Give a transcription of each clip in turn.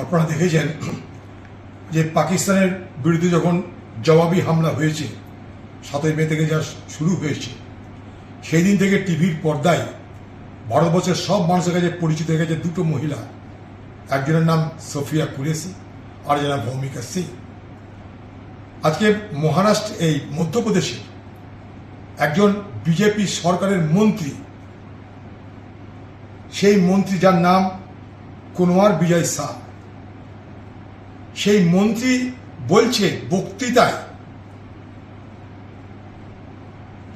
আপনারা দেখেছেন যে পাকিস্তানের বিরুদ্ধে যখন জবাবি হামলা হয়েছে, সাতই মে থেকে যা শুরু হয়েছে, সেই দিন থেকে টিভির পর্দায় ভারতবর্ষের সব মানুষের কাছে পরিচিত হয়ে গেছে দুটো মহিলা। একজনের নাম সোফিয়া কুরেসি আর নাম ভৌমিকা সিং। আজকে মহারাষ্ট্র, এই মধ্যপ্রদেশে একজন বিজেপি সরকারের মন্ত্রী, সেই মন্ত্রী যার নাম কুনওয়ার বিজয় শাহ। সেই মন্ত্রী বলছে বক্তৃতায়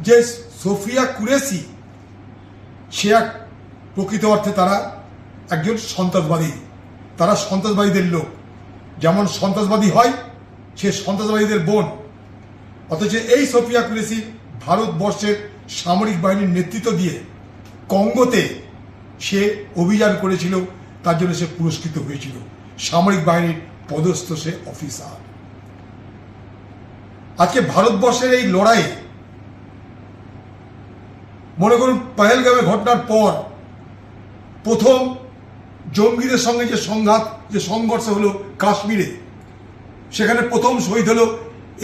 যে সোফিয়া কুরেসি সে এক প্রকৃত অর্থে তারা একজন সন্ত্রাসবাদী। তারা সন্ত্রাসবাদীদের লোক। যেমন সন্ত্রাসবাদী হয়, সে সন্ত্রাসবাদীদের বোন। অথচ এই সোফিয়া কুরেসি ভারতবর্ষের সামরিক বাহিনীর নেতৃত্ব দিয়ে কঙ্গোতে সে অভিযান করেছিল তার জন্য সে পুরস্কৃত হয়েছিল। সামরিক বাহিনীর পদস্থ সে অফিসার। আজকে ভারতবর্ষের এই লড়াই মনে করুন, পাহেলগামে ঘটনার পর প্রথম জঙ্গিদের সঙ্গে যে সংঘাত, যে সংঘর্ষ হলো কাশ্মীরে, সেখানে প্রথম শহীদ হলো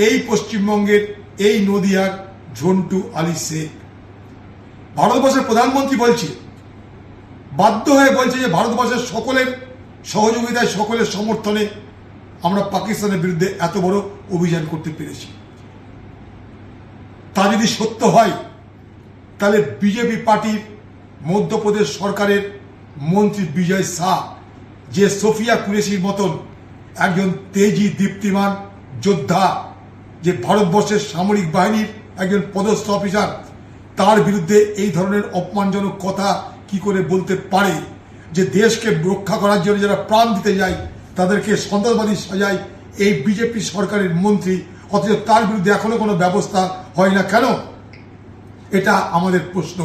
এই পশ্চিমবঙ্গের এই নদিয়ার ঝন্টু আলী শেখ। ভারতবর্ষের প্রধানমন্ত্রী বলছে বাধ্য হয়ে বলছে যে ভারতবর্ষের সকলের সহযোগিতায়, সকলের সমর্থনে আমরা পাকিস্তানের বিরুদ্ধে এত বড় অভিযান করতে পেরেছি। তা যদি সত্য হয়, তাহলে বিজেপি পার্টির মধ্যপ্রদেশ সরকারের মন্ত্রী বিজয় শাহ, যে সোফিয়া কুরেশির মতন একজন তেজি দীপ্তিমান যোদ্ধা, যে ভারতবর্ষের সামরিক বাহিনীর একজন পদস্থ অফিসার, তার বিরুদ্ধে এই ধরনের অপমানজনক কথা কি করে বলতে পারে যে দেশকে রক্ষা করার জন্য যারা প্রাণ দিতে যায়, তাদেরকে সন্ত্রাসবাদী সাজায় এই বিজেপি সরকারের মন্ত্রী, অথচ তার বিরুদ্ধে এখনও কোনো ব্যবস্থা হয় না কেন? এটা আমাদের প্রশ্ন।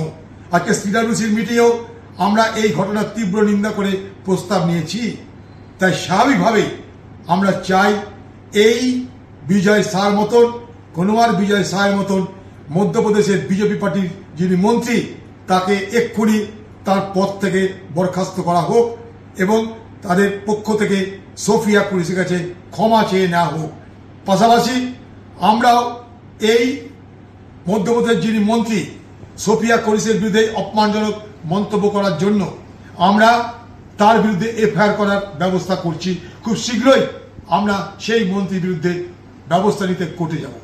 আজকে সিডাব্লিউসির মিটিংয়েও আমরা এই ঘটনার তীব্র নিন্দা করে প্রস্তাব নিয়েছি। তাই স্বাভাবিকভাবেই আমরা চাই এই বিজয় শাহর মতন, কোনোয়ার বিজয় শাহের মতন মধ্যপ্রদেশের বিজেপি পার্টির যিনি মন্ত্রী, তাকে এক্ষুনি তার পদ থেকে বরখাস্ত করা হোক এবং তাদের পক্ষ থেকে সোফিয়া পুলিশের কাছে ক্ষমা চেয়ে নেওয়া হোক। পাশাপাশি আমরাও এই মধ্যপ্রদেশ যিনি মন্ত্রী, সোফিয়া করিসের বিরুদ্ধে অপমানজনক মন্তব্য করার জন্য আমরা তার বিরুদ্ধে এফআইআর করার ব্যবস্থা করছি। খুব শীঘ্রই আমরা সেই মন্ত্রীর বিরুদ্ধে ব্যবস্থা নিতে কোর্টে যাব।